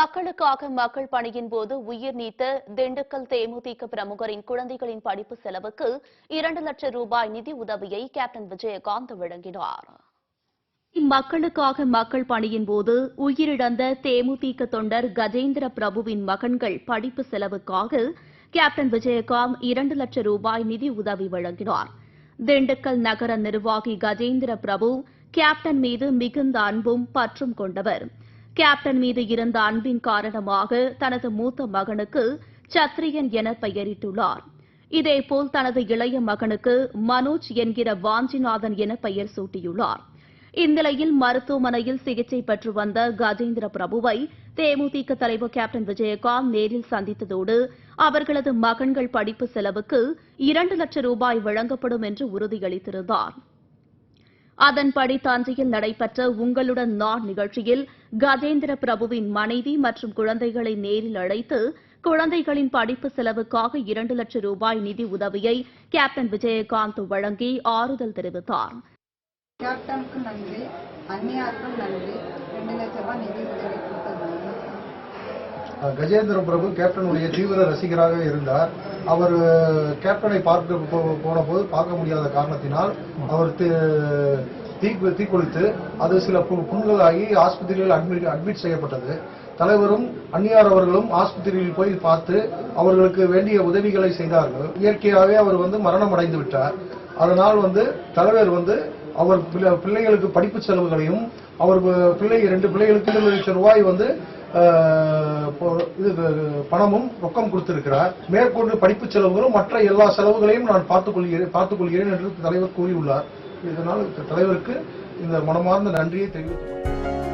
மக்களுக்காக மக்கள் பணியின் போது உயிர் நீத்த திண்டுக்கல் தேமுதிக பிரமுகரின் குழந்தைகளின் படிப்பு செலவுக்கு இரண்டு லட்சம் ரூபாய் நிதி உதவியை கேப்டன் விஜயகாந்த் வழங்கினார். மக்களுக்காக மக்கள் பணியின் போது உயிரிழந்த தேமுதிக தொண்டர் கஜேந்திர பிரபுவின் மகன்கள் படிப்பு செலவுக்காக கேப்டன் விஜயகாந்த் இரண்டு லட்சம் ரூபாய் நிதி உதவி வழங்கினார். திண்டுக்கல் நகர நிர்வாகி கஜேந்திர பிரபு கேப்டன் மீது மிகுந்த அன்பும் பற்றும் கொண்டவர். கேப்டன் மீது இருந்த அன்பின் காரணமாக தனது மூத்த மகனுக்கு சத்ரியன் என பெயரிட்டுள்ளார். இதேபோல் தனது இளைய மகனுக்கு மனோஜ் என்கிற வாஞ்சிநாதன் என பெயர் சூட்டியுள்ளார். இந்நிலையில் மருத்துவமனையில் சிகிச்சை பெற்று வந்த கஜேந்திர பிரபுவை தேமுதிக தலைவர் கேப்டன் விஜயகாந்த் நேரில் சந்தித்ததோடு அவர்களது மகன்கள் படிப்பு செலவுக்கு இரண்டு லட்சம் ரூபாய் வழங்கப்படும் என்று உறுதியளித்திருந்தார். அதன்படி தஞ்சையில் நடைபெற்ற உங்களுடன் நான் நிகழ்ச்சியில் கஜேந்திர பிரபுவின் மனைவி மற்றும் குழந்தைகளை நேரில் அழைத்து குழந்தைகளின் படிப்பு செலவுக்காக இரண்டு லட்சம் ரூபாய் நிதி உதவியை கேப்டன் விஜயகாந்த் வழங்கி ஆறுதல் தெரிவித்தார். கேப்டனுக்கு நன்றி அந்நியாருக்கும் நன்றி. ரெண்டு லட்சம் ரூபாய் நிதி உதவி கொடுத்தது கஜேந்திர பிரபு கேப்டனுடைய தீவிர ரசிகராக இருந்தார். அவர் கேப்டனை பார்க்க போன போது பார்க்க முடியாத காரணத்தினால் அவர் தீ தீ தீக்குளித்து அது சில பு- புண்களாகி ஆஸ்பத்திரியில் அட்மிட் அட்மிட் செய்யப்பட்டது. தலைவரும் அந்நியார் அவர்களும் ஆஸ்பத்திரியில் போய் பார்த்து அவர்களுக்கு வேண்டிய உதவிகளை செய்தார்கள். இயற்கையாகவே அவர் வந்து மரணம் அடைந்து விட்டார். அதனால் வந்து தலைவர் வந்து அவர் பிள்ளைகளுக்கு படிப்பு செலவுகளையும் அவர் பிள்ளை ரெண்டு பிள்ளைகளுக்கு இரண்டு லட்சம் ரூபாய் வந்து இது பணமும் ரொக்கம் கொடுத்திருக்கிறார். மேற்கொண்டு படிப்பு செலவுகளும் மற்ற எல்லா செலவுகளையும் நான் பார்த்துக் கொள்கிறேன் பார்த்துக் கொள்கிறேன் என்று தலைவர் கூறியுள்ளார். இதனால் தலைவருக்கு இந்த மனமார்ந்த நன்றியை தெரிவித்துக் கொள்கிறேன்.